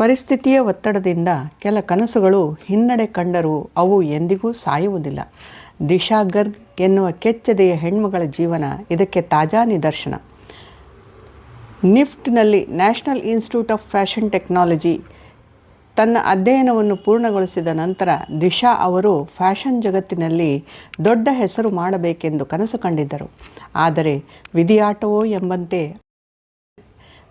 ಪರಿಸ್ಥಿತಿಯ ಒತ್ತಡದಿಂದ ಕೆಲ ಕನಸುಗಳು ಹಿನ್ನಡೆ ಕಂಡರೂ ಅವು ಎಂದಿಗೂ ಸಾಯುವುದಿಲ್ಲ. ದಿಶಾ ಗರ್ಗ್ ಎನ್ನುವ ಕೆಚ್ಚದೆಯ ಹೆಣ್ಮಗಳ ಜೀವನ ಇದಕ್ಕೆ ತಾಜಾ ನಿದರ್ಶನ. ನಿಫ್ಟ್ನಲ್ಲಿ National Institute of Fashion Technology ತನ್ನ ಅಧ್ಯಯನವನ್ನು ಪೂರ್ಣಗೊಳಿಸಿದ ನಂತರ ದಿಶಾ ಅವರು ಫ್ಯಾಷನ್ ಜಗತ್ತಿನಲ್ಲಿ ದೊಡ್ಡ ಹೆಸರು ಮಾಡಬೇಕೆಂದು ಕನಸು ಕಂಡಿದ್ದರು. ಆದರೆ ವಿಧಿಯಾಟವೋ ಎಂಬಂತೆ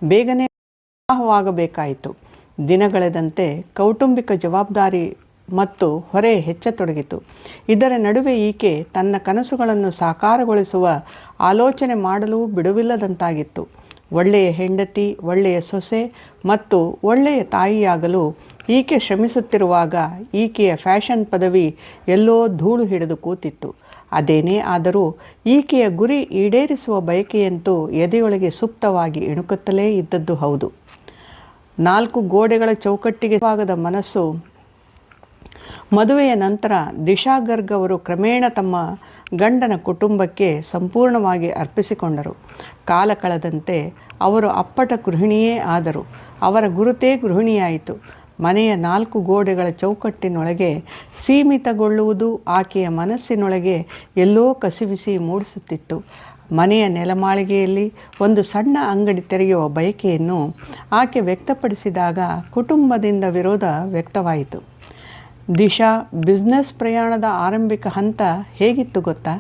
ಬೇಗನೆ ವಿವಾಹವಾಗಬೇಕಾಯಿತು. ದಿನಗಳೆದಂತೆ ಕೌಟುಂಬಿಕ ಜವಾಬ್ದಾರಿ ಮತ್ತು ಹೊರೆ ಹೆಚ್ಚತೊಡಗಿತು. ಇದರ ನಡುವೆ ಈಕೆ ತನ್ನ ಕನಸುಗಳನ್ನು ಸಾಕಾರಗೊಳಿಸುವ ಆಲೋಚನೆ ಮಾಡಲು ಬಿಡುವಿಲ್ಲದಂತಾಗಿತ್ತು. ಒಳ್ಳೆಯ ಹೆಂಡತಿ, ಒಳ್ಳೆಯ ಸೊಸೆ ಮತ್ತು ಒಳ್ಳೆಯ ತಾಯಿಯಾಗಲು ಈಕೆ ಶ್ರಮಿಸುತ್ತಿರುವಾಗ ಈಕೆಯ ಫ್ಯಾಷನ್ ಪದವಿ ಎಲ್ಲೋ ಧೂಳು ಹಿಡಿದು ಕೂತಿತ್ತು. ಅದೇನೇ ಆದರೂ ಈಕೆಯ ಗುರಿ ಈಡೇರಿಸುವ ಬಯಕೆಯಂತೂ ಎದೆಯೊಳಗೆ ಸುಪ್ತವಾಗಿ ಇಣುಕುತ್ತಲೇ ಇದ್ದದ್ದು ಹೌದು. ನಾಲ್ಕು ಗೋಡೆಗಳ ಚೌಕಟ್ಟಿಗೆ ಭಾಗದ ಮನಸ್ಸು ಮದುವೆಯ ನಂತರ ದಿಶಾ ಗರ್ಗ್ ಅವರು ಕ್ರಮೇಣ ತಮ್ಮ ಗಂಡನ ಕುಟುಂಬಕ್ಕೆ ಸಂಪೂರ್ಣವಾಗಿ ಅರ್ಪಿಸಿಕೊಂಡರು. ಕಾಲ ಕಳೆದಂತೆ ಅವರು ಅಪ್ಪಟ ಗೃಹಿಣಿಯೇ ಆದರು. ಅವರ ಗುರುತೇ ಗೃಹಿಣಿಯಾಯಿತು. ಮನೆಯ ನಾಲ್ಕು ಗೋಡೆಗಳ ಚೌಕಟ್ಟಿನೊಳಗೆ ಸೀಮಿತಗೊಳ್ಳುವುದು ಆಕೆಯ ಮನಸ್ಸಿನೊಳಗೆ ಎಲ್ಲೋ ಕಸಿವಿಸಿ ಮೂಡಿಸುತ್ತಿತ್ತು. ಮನೆಯ ನೆಲಮಾಳಿಗೆಯಲ್ಲಿ ಒಂದು ಸಣ್ಣ ಅಂಗಡಿ ತೆರೆಯುವ ಬಯಕೆಯನ್ನು ಆಕೆ ವ್ಯಕ್ತಪಡಿಸಿದಾಗ ಕುಟುಂಬದಿಂದ ವಿರೋಧ ವ್ಯಕ್ತವಾಯಿತು. ದಿಶಾ, ಬಿಸ್ನೆಸ್ ಪ್ರಯಾಣದ ಆರಂಭಿಕ ಹಂತ ಹೇಗಿತ್ತು ಗೊತ್ತಾ?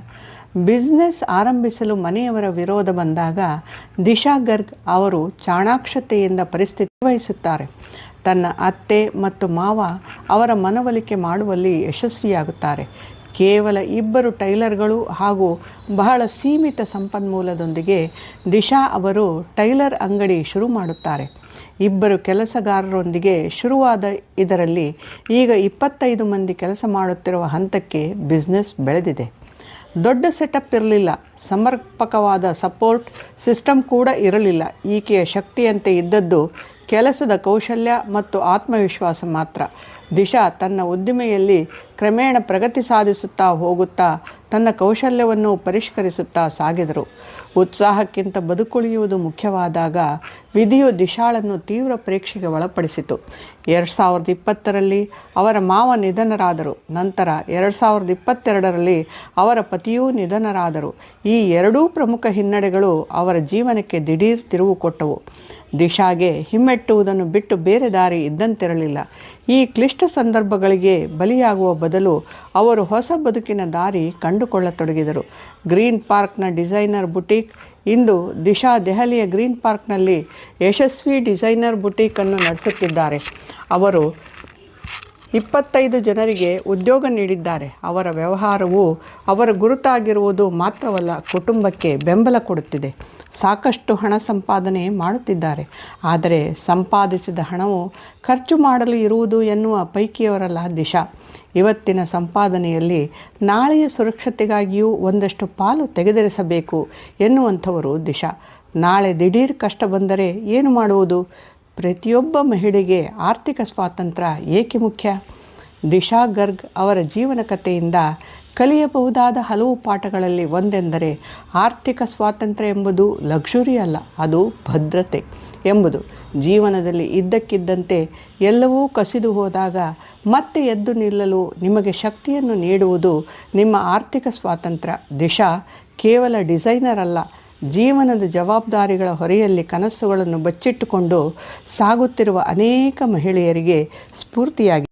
ಬಿಸ್ನೆಸ್ ಆರಂಭಿಸಲು ಮನೆಯವರ ವಿರೋಧ ಬಂದಾಗ ದಿಶಾ ಗರ್ಗ್ ಅವರು ಚಾಣಾಕ್ಷತೆಯಿಂದ ಪರಿಸ್ಥಿತಿ ವಹಿಸುತ್ತಾರೆ ತನ್ನ ಅತ್ತೆ ಮತ್ತು ಮಾವ ಅವರ ಮನವೊಲಿಕೆ ಮಾಡುವಲ್ಲಿ ಯಶಸ್ವಿಯಾಗುತ್ತಾರೆ. ಕೇವಲ ಇಬ್ಬರು ಟೈಲರ್ಗಳು ಹಾಗೂ ಬಹಳ ಸೀಮಿತ ಸಂಪನ್ಮೂಲದೊಂದಿಗೆ ದಿಶಾ ಅವರು ಟೈಲರ್ ಅಂಗಡಿ ಶುರು ಮಾಡುತ್ತಾರೆ. ಇಬ್ಬರು ಕೆಲಸಗಾರರೊಂದಿಗೆ ಶುರುವಾದ ಇದರಲ್ಲಿ ಈಗ ಇಪ್ಪತ್ತೈದು ಮಂದಿ ಕೆಲಸ ಮಾಡುತ್ತಿರುವ ಹಂತಕ್ಕೆ ಬಿಸ್ನೆಸ್ ಬೆಳೆದಿದೆ. ದೊಡ್ಡ ಸೆಟಪ್ ಇರಲಿಲ್ಲ, ಸಮರ್ಪಕವಾದ ಸಪೋರ್ಟ್ ಸಿಸ್ಟಮ್ ಕೂಡ ಇರಲಿಲ್ಲ. ಈಕೆಯ ಶಕ್ತಿಯಂತೆ ಇದ್ದದ್ದು ಕೆಲಸದ ಕೌಶಲ್ಯ ಮತ್ತು ಆತ್ಮವಿಶ್ವಾಸ ಮಾತ್ರ. ದಿಶಾ ತನ್ನ ಉದ್ದಿಮೆಯಲ್ಲಿ ಕ್ರಮೇಣ ಪ್ರಗತಿ ಸಾಧಿಸುತ್ತಾ ಹೋಗುತ್ತಾ ತನ್ನ ಕೌಶಲ್ಯವನ್ನು ಪರಿಷ್ಕರಿಸುತ್ತಾ ಸಾಗಿದರು. ಉತ್ಸಾಹಕ್ಕಿಂತ ಬದುಕುಳಿಯುವುದು ಮುಖ್ಯವಾದಾಗ ವಿಧಿಯು ದಿಶಾಳನ್ನು ತೀವ್ರ ಪರೀಕ್ಷೆಗೆ ಒಳಪಡಿಸಿತು. ಎರಡು ಸಾವಿರದ ಇಪ್ಪತ್ತರಲ್ಲಿ ಅವರ ಮಾವ ನಿಧನರಾದರು. ನಂತರ ಎರಡು ಸಾವಿರದ ಇಪ್ಪತ್ತೆರಡರಲ್ಲಿ ಅವರ ಪತಿಯೂ ನಿಧನರಾದರು. ಈ ಎರಡೂ ಪ್ರಮುಖ ಹಿನ್ನಡೆಗಳು ಅವರ ಜೀವನಕ್ಕೆ ದಿಢೀರ್ ತಿರುವು ಕೊಟ್ಟವು. ದಿಶಾಗೆ ಹಿಮ್ಮೆಟ್ಟುವುದನ್ನು ಬಿಟ್ಟು ಬೇರೆ ದಾರಿ ಇದ್ದಂತಿರಲಿಲ್ಲ. ಈ ಕ್ಲಿಷ್ಟ ಸಂದರ್ಭಗಳಿಗೆ ಬಲಿಯಾಗುವ ಬದಲು ಅವರು ಹೊಸ ಬದುಕಿನ ದಾರಿ ಕಂಡುಕೊಳ್ಳತೊಡಗಿದರು. ಗ್ರೀನ್ ಪಾರ್ಕ್ನ ಡಿಸೈನರ್ ಬುಟೀಕ್ ಇಂದು ದಿಶಾ ದೆಹಲಿಯ ಗ್ರೀನ್ ಪಾರ್ಕ್ನಲ್ಲಿ ಯಶಸ್ವಿ ಡಿಸೈನರ್ ಬುಟೀಕನ್ನು ನಡೆಸುತ್ತಿದ್ದಾರೆ. ಅವರು ಇಪ್ಪತ್ತೈದು ಜನರಿಗೆ ಉದ್ಯೋಗ ನೀಡಿದ್ದಾರೆ. ಅವರ ವ್ಯವಹಾರವು ಅವರ ಗುರುತಾಗಿರುವುದು ಮಾತ್ರವಲ್ಲ, ಕುಟುಂಬಕ್ಕೆ ಬೆಂಬಲ ಕೊಡುತ್ತಿದೆ. ಸಾಕಷ್ಟು ಹಣ ಸಂಪಾದನೆ ಮಾಡುತ್ತಿದ್ದಾರೆ. ಆದರೆ ಸಂಪಾದಿಸಿದ ಹಣವು ಖರ್ಚು ಮಾಡಲು ಇರುವುದು ಎನ್ನುವ ಪೈಕಿಯವರಲ್ಲ ದಿಶಾ. ಇವತ್ತಿನ ಸಂಪಾದನೆಯಲ್ಲಿ ನಾಳೆಯ ಸುರಕ್ಷತೆಗಾಗಿಯೂ ಒಂದಷ್ಟು ಪಾಲು ತೆಗೆದಿರಿಸಬೇಕು ಎನ್ನುವಂಥವರು ದಿಶಾ. ನಾಳೆ ದಿಢೀರ್ ಕಷ್ಟ ಬಂದರೆ ಏನು ಮಾಡುವುದು? ಪ್ರತಿಯೊಬ್ಬ ಮಹಿಳೆಗೆ ಆರ್ಥಿಕ ಸ್ವಾತಂತ್ರ್ಯ ಏಕೆ ಮುಖ್ಯ? ದಿಶಾ ಗರ್ಗ್ ಅವರ ಜೀವನ ಕಥೆಯಿಂದ ಕಲಿಯಬಹುದಾದ ಹಲವು ಪಾಠಗಳಲ್ಲಿ ಒಂದೆಂದರೆ ಆರ್ಥಿಕ ಸ್ವಾತಂತ್ರ್ಯ ಎಂಬುದು ಲಕ್ಸುರಿ ಅಲ್ಲ, ಅದು ಭದ್ರತೆ ಎಂಬುದು. ಜೀವನದಲ್ಲಿ ಇದ್ದಕ್ಕಿದ್ದಂತೆ ಎಲ್ಲವೂ ಕಸಿದು ಹೋದಾಗ ಮತ್ತೆ ಎದ್ದು ನಿಲ್ಲಲು ನಿಮಗೆ ಶಕ್ತಿಯನ್ನು ನೀಡುವುದು ನಿಮ್ಮ ಆರ್ಥಿಕ ಸ್ವಾತಂತ್ರ್ಯ. ದಿಶಾ ಕೇವಲ ಡಿಸೈನರ್ ಅಲ್ಲ ಜೀವನದ ಜವಾಬ್ದಾರಿಗಳ ಹೊರೆಯಲ್ಲಿ ಕನಸುಗಳನ್ನು ಬಚ್ಚಿಟ್ಟುಕೊಂಡು ಸಾಗುತ್ತಿರುವ ಅನೇಕ ಮಹಿಳೆಯರಿಗೆ ಸ್ಫೂರ್ತಿಯಾಗಿ